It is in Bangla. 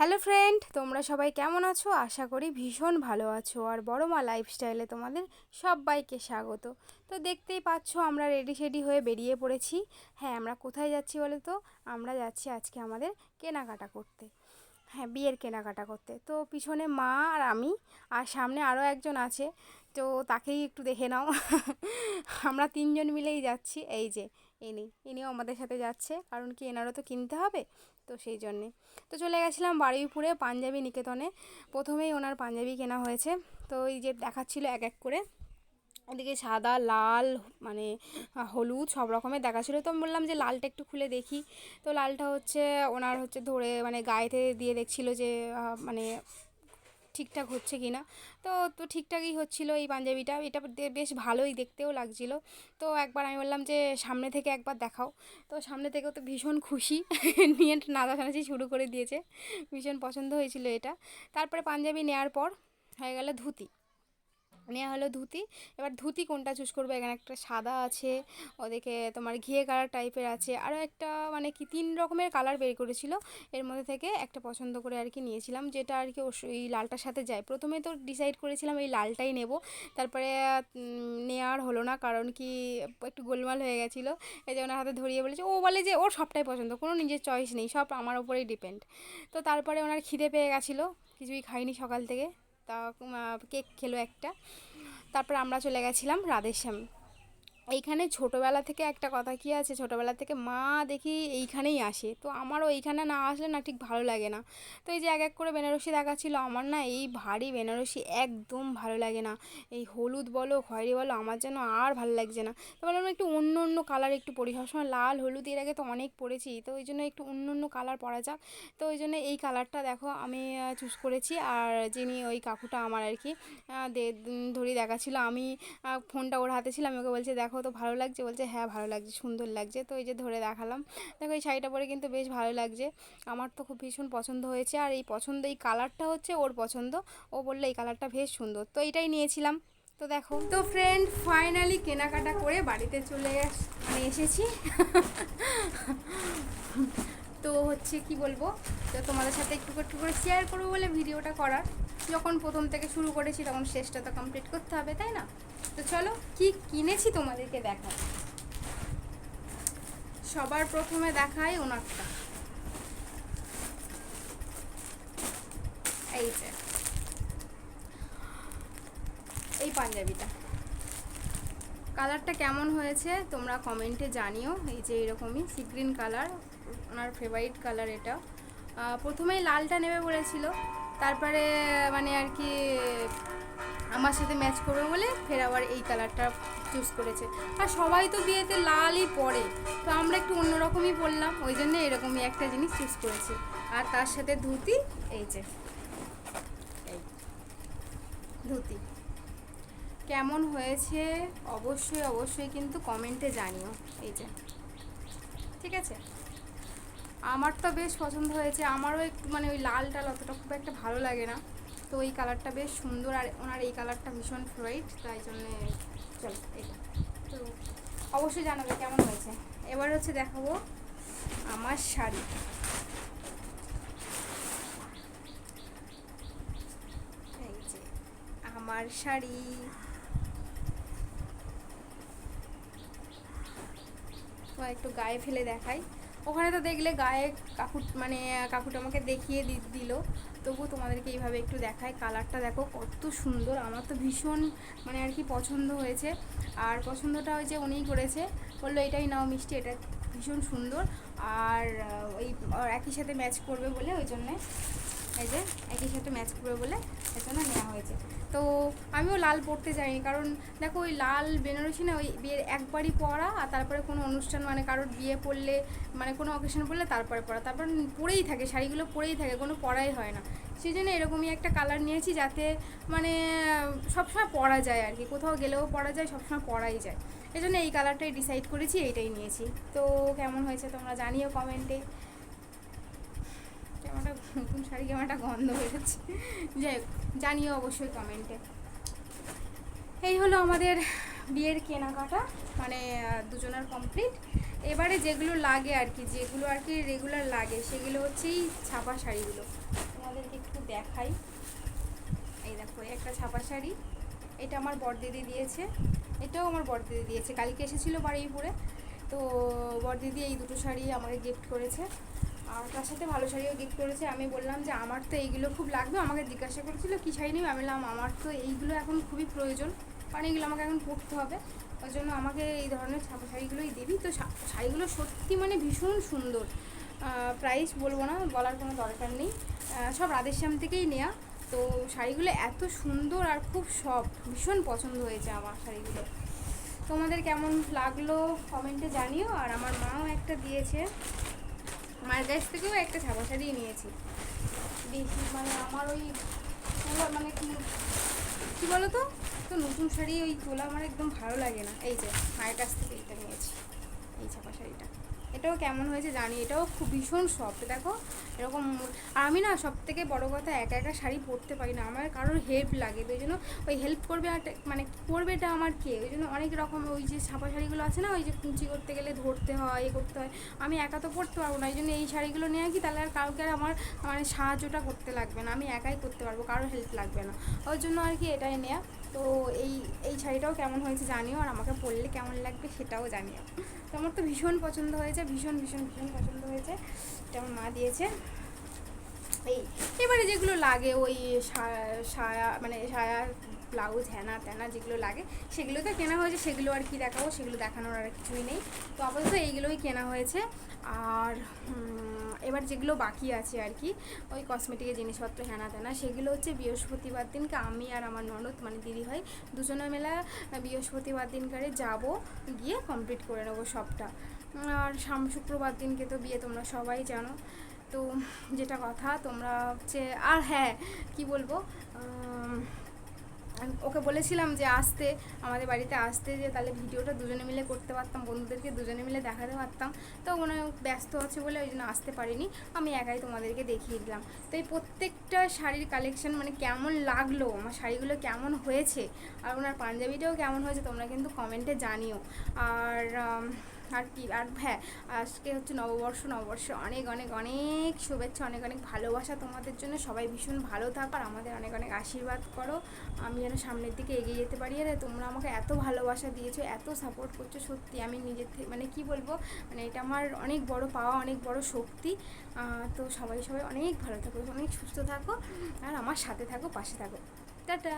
হ্যালো ফ্রেন্ড তোমরা সবাই কেমন আছো? আশা করি ভীষণ ভালো আছো। আর বড় মা লাইফস্টাইলে তোমাদের সবাইকে স্বাগত। তো দেখতেই পাচ্ছ, আমরা রেডি শেডি হয়ে বেরিয়ে পড়েছি। হ্যাঁ আমরা কোথায় যাচ্ছি বলে তো আমরা যাচ্ছি আজকে আমাদের কেনাকাটা করতে। হ্যাঁ বিয়ের কেনাকাটা করতে। তো পিছনে মা আর আমি, আর সামনে আরও একজন আছে। তো তাকেই একটু দেখে নাও। আমরা তিনজন মিলেই যাচ্ছি। এই যে, ইনি, ইনিও আমাদের সাথে যাচ্ছে। কারণ কি, এনারও তো কিনতে হবে? তো সেই জন্যে। তো চলে গেছিলাম বারুইপুরে পাঞ্জাবি নিকেতনে। প্রথমেই ওনার পাঞ্জাবি কেনা হয়েছে। তো এই যে দেখাচ্ছিল এক এক করে। এদিকে সাদা, লাল মানে হলুদ সব রকমের দেখাচ্ছিলো। তো আমি বললাম যে লালটা একটু খুলে দেখি। তো লালটা হচ্ছে ওনার হচ্ছে ধরে মানে গায়েতে দিয়ে দেখছিল যে মানে ঠিকঠাক হচ্ছে কি না? তো তো ঠিকঠাকই হচ্ছিল এই পাঞ্জাবিটা। এটা বেশ ভালোই দেখতেও লাগছিল। তো একবার আমি বললাম যে, সামনে থেকে একবার দেখাও। তো সামনে থেকেও তো ভীষণ খুশি। নিয়ে নাচানাচি শুরু করে দিয়েছে। ভীষণ পছন্দ হয়েছিল এটা। তারপরে পাঞ্জাবি নেওয়ার পর হয়ে গেল ধুতি। নেওয়া হলো ধুতি। এবার ধুতি কোনটা চুজ করব? এখানে একটা সাদা আছে, ওদিকে তোমার ঘিয়ে কালার টাইপের আছে। আরও একটা মানে কি তিন রকমের কালার বের করেছিল। এর মধ্যে থেকে একটা পছন্দ করে আর কি নিয়েছিলাম, যেটা আর কি এই লালটার সাথে যায়। প্রথমে তো ডিসাইড করেছিলাম এই লালটাই নেব। তারপরে নেওয়ার হলো না, কারণ কি একটু গোলমাল হয়ে গেছিল। এই যে ওনার হাতে ধরিয়ে বলেছে, ও বলে যে ওর সবটাই পছন্দ, কোনো নিজের চয়েস নেই, সব আমার ওপরেই ডিপেন্ড তো তারপরে ওনার খিদে পেয়ে গেছিল, কিছুই খাইনি সকাল থেকে। তা কেক খেলো একটা। তারপর আমরা চলে গেছিলাম রাধেশ্যাম। এইখানে ছোটোবেলা থেকে একটা কথা কি আছে? ছোটোবেলা থেকে মা দেখি এইখানেই আসে। তো আমারও এইখানে না আসলে না ঠিক ভালো লাগে না। তো এই যে এক এক করে বেনারসি দেখাচ্ছিলো আমার না এই ভারী বেনারসি একদম ভালো লাগে না। এই হলুদ বলো খয়েরি বলো আমার যেন আর ভালো লাগছে না। তো বললাম একটু অন্য অন্য কালার একটু পরি। সবসময় লাল হলুদ এর আগে তো অনেক পরেছি। তো ওই জন্য একটু অন্য অন্য কালার পরা যাক। তো ওই জন্য এই কালারটা দেখো আমি চুজ করেছি। আর যিনি ওই কাকুটা আমার আর কি উম, দেখাচ্ছিলো আমি ফোনটা ওর হাতে ছিল আমি ওকে বলছি দেখো তো ভালো লাগছে বলছে হ্যাঁ ভালো লাগছে, সুন্দর লাগছে। তো এই যে ধরে দেখালাম। দেখো, এই শাড়িটা পরে কিন্তু বেশ ভালো লাগছে। আমার তো খুব ভীষণ পছন্দ হয়েছে। আর এই পছন্দ, এই কালারটা হচ্ছে ওর পছন্দ। ও বলল, এই কালারটা বেশ সুন্দর। তো এটাই নিয়েছিলাম। তো দেখো। তো ফ্রেন্ড ফাইনালি কেনাকাটা করে বাড়িতে চলে মানে এসেছি। তো হচ্ছে কি বলব, তো তোমাদের সাথে একটু একটু করে শেয়ার করব বলে ভিডিওটা করার। যখন প্রথম থেকে শুরু করেছি, তখন শেষটা তো কমপ্লিট করতে হবে, তাই না? তো চলো, কি কিনেছি তোমাদেরকে দেখাই। সবার প্রথমে দেখাই ওনারটা। এই যে। এই পাঞ্জাবিটা। কালারটা কেমন হয়েছে তোমরা কমেন্টে জানিও। এই যে এরকমই, সি গ্রিন কালার, ওনার ফেভারিট কালার এটা প্রথমেই লালটা নেবে বলেছিল। তারপরে মানে আর কি আমার সাথে ম্যাচ করবে বলে ফের আবার এই কালারটা চুজ করেছে। আর সবাই তো বিয়েতে লালই পরে। তো আমরা একটু অন্যরকমই পরলাম, ওই জন্য এরকমই একটা জিনিস চুজ করেছি। আর তার সাথে ধুতি, এই যে, এই ধুতি। কেমন হয়েছে? অবশ্যই অবশ্যই কিন্তু কমেন্টে জানিও, এই যে। ঠিক আছে? আমার তো বেশ পছন্দ হয়েছে। আমারও একটু মানে ওই লাল টাল অতটা খুব একটা ভালো লাগে না। তো এই কালারটা বেশ সুন্দর আর ওনার এই কালারটা ভীষণ ফেভারিট তাই জন্যে চল এটা। তো অবশ্যই জানাবে কেমন হয়েছে। এবার হচ্ছে দেখাবো আমার শাড়ি। আমার শাড়ি। একটু গায়ে ফেলে দেখাই। ওখানে তো দেখলে গায়ে কাকু মানে কাকুটা আমাকে দেখিয়ে দিল। তবু তোমাদেরকে এইভাবে একটু দেখায় কালারটা দেখো কত সুন্দর। আমার তো ভীষণ মানে আর কি পছন্দ হয়েছে। আর পছন্দটা ওই যে উনিই করেছে। বলল, এটাই নাও মিষ্টি, এটা ভীষণ সুন্দর। আর ওই একই সাথে ম্যাচ করবে বলে ওই জন্যে এই যে, একই সাথে ম্যাচ করবে বলে এর জন্য নেওয়া হয়েছে। তো আমিও লাল পরতে চাইনি কারণ দেখো ওই লাল বেনারসি না ওই বিয়ের একবারই পরা আর তারপরে কোনো অনুষ্ঠান মানে কারোর বিয়ে পড়লে মানে কোনো অকেশন পড়লে তারপরে পরা তারপর পরেই থাকে, শাড়িগুলো পরেই থাকে, কোনো পরাই হয় না। সেই জন্য এরকমই একটা কালার নিয়েছি যাতে মানে সবসময় পরা যায় আর কি, কোথাও গেলেও পরা যায়, সবসময় পরাই যায়। এই জন্য এই কালারটাই ডিসাইড করেছি, এইটাই নিয়েছি। তো কেমন হয়েছে তোমরা জানিও কমেন্টে কেমনটা নতুন শাড়ি কেমনটা গন্ধ হয়ে বেরোচ্ছে। যাই হোক, জানিও অবশ্যই কমেন্টে এই হলো আমাদের বিয়ের কেনাকাটা মানে দুজনের কমপ্লিট এবারে যেগুলো লাগে আর কি, যেগুলো আর কি রেগুলার লাগে, সেগুলো হচ্ছে এই ছাপা শাড়িগুলো। তোমাদেরকে একটু দেখাই। এই দেখো একটা ছাপা শাড়ি। এটা আমার বরদিদি দিয়েছে। এটাও আমার বরদিদি দিয়েছে। কালকে এসেছিল বারুইপুরে। তো বরদিদি এই দুটো শাড়ি আমাকে গিফট করেছে। আর তার সাথে ভালো শাড়িও গিফট করেছে। আমি বললাম যে, আমার তো এইগুলো খুব লাগবে। আমাকে জিজ্ঞাসা করেছিল, কী শাড়ি নেবে? আমি বললাম, আমার তো এইগুলো এখন খুবই প্রয়োজন। কারণ এগুলো আমাকে এখন পরতে হবে। ওই জন্য আমাকে এই ধরনের শাড়িগুলোই দিবি। তো শাড়িগুলো সত্যি মানে ভীষণ সুন্দর। প্রাইস বলব না, বলার কোনো দরকার নেই। সব রাধেশ্যাম থেকেই নেওয়া তো শাড়িগুলো এত সুন্দর আর খুব সফট ভীষণ পছন্দ হয়েছে আমার শাড়িগুলো। তোমাদের কেমন লাগল কমেন্টে জানিও। আর আমার মাও একটা দিয়েছে। মায়ের কাছ থেকেও একটা ছাপা শাড়ি নিয়েছি। বেশি মানে আমার ওই তোলা মানে কি বলো তো তো নতুন শাড়ি ওই তোলা আমার একদম ভালো লাগে না। এই যে, মায়ের কাছ থেকে এইটা নিয়েছি, এই ছাপা শাড়িটা। এটাও কেমন হয়েছে জানি, এটাও খুব ভীষণ সফট দেখো, এরকম আমি না সব থেকে বড়ো কথা একা একা শাড়ি পরতে পারি না, আমার কারোর হেল্প লাগে তো ওই জন্য ওই হেল্প করবে আর মানে করবে এটা আমার কে, ওই জন্য অনেক রকম ওই যে ছাপা শাড়িগুলো আছে না, ওই যে কুঞ্চি করতে গেলে ধরতে হয়, এ করতে হয়, আমি একা তো পরতে পারব না ওই জন্য এই শাড়িগুলো নিয়ে কি তাহলে আর কাউকে আর আমার মানে সাহায্যটা করতে লাগবে না, আমি একাই করতে পারব, কারোর হেল্প লাগবে না ওই জন্য আর কি এটাই নেয়া। তো এই এই শাড়িটাও কেমন হয়েছে জানিও, আর আমাকে পরলে কেমন লাগবে সেটাও জানিও। তো আমার তো ভীষণ পছন্দ হয়েছে, ভীষণ ভীষণ ভীষণ পছন্দ হয়েছে। এটা আমার মা দিয়েছে। এই, এবারে যেগুলো লাগে, ওই সা- সায়া মানে সায়া ব্লাউজ হ্যানা ত্যানা যেগুলো লাগে সেগুলো তো কেনা হয়েছে, সেগুলো আর কি দেখাবো, সেগুলো দেখানোর আর কিছুই নেই। তো আপাতত এইগুলোই কেনা হয়েছে। আর এবার যেগুলো বাকি আছে আর কি, ওই কসমেটিকের জিনিসপত্র হ্যানা ত্যানা, সেগুলো হচ্ছে বৃহস্পতিবার দিনকে আমি আর আমার ননদ মানে দিদি হয়, দুজনে মেলা বৃহস্পতিবার দিনকারে যাব, গিয়ে কমপ্লিট করে নেব সবটা। আর সাম, শুক্রবার দিনকে তো বিয়ে তোমরা সবাই জানো। তো যেটা কথা, তোমরা হচ্ছে, আর হ্যাঁ কি বলব ওকে বলেছিলাম যে আসতে, আমাদের বাড়িতে আসতে, যে তাহলে ভিডিওটা দুজনে মিলে করতে পারতাম, বন্ধুদেরকে দুজনে মিলে দেখাতে পারতাম। তো ওখানে ব্যস্ত আছে বলে ওই জন্য আসতে পারিনি। আমি একাই তোমাদেরকে দেখিয়ে দিলাম। তো এই প্রত্যেকটা শাড়ির কালেকশন মানে কেমন লাগল, আমার শাড়িগুলো কেমন হয়েছে, আর ওনার পাঞ্জাবিটাও কেমন হয়েছে তোমরা কিন্তু কমেন্টে জানিও। আর আর কি, আর হ্যাঁ আজকে হচ্ছে নববর্ষ, নববর্ষে অনেক অনেক অনেক শুভেচ্ছা, অনেক অনেক ভালোবাসা তোমাদের জন্য। সবাই ভীষণ ভালো থাকো আর আমাদের অনেক অনেক আশীর্বাদ করো। আমি যেন সামনের দিকে এগিয়ে যেতে পারি। আর, তোমরা আমাকে এত ভালোবাসা দিয়েছ, এত সাপোর্ট করছ, সত্যি আমি নিজের থেকে মানে কি বলব? মানে এটা আমার অনেক বড় পাওয়া, অনেক বড় শক্তি। তো সবাই সবাই অনেক ভালো থাকো, অনেক সুস্থ থাকো। আর আমার সাথে থাকো, পাশে থাকো। টাটা!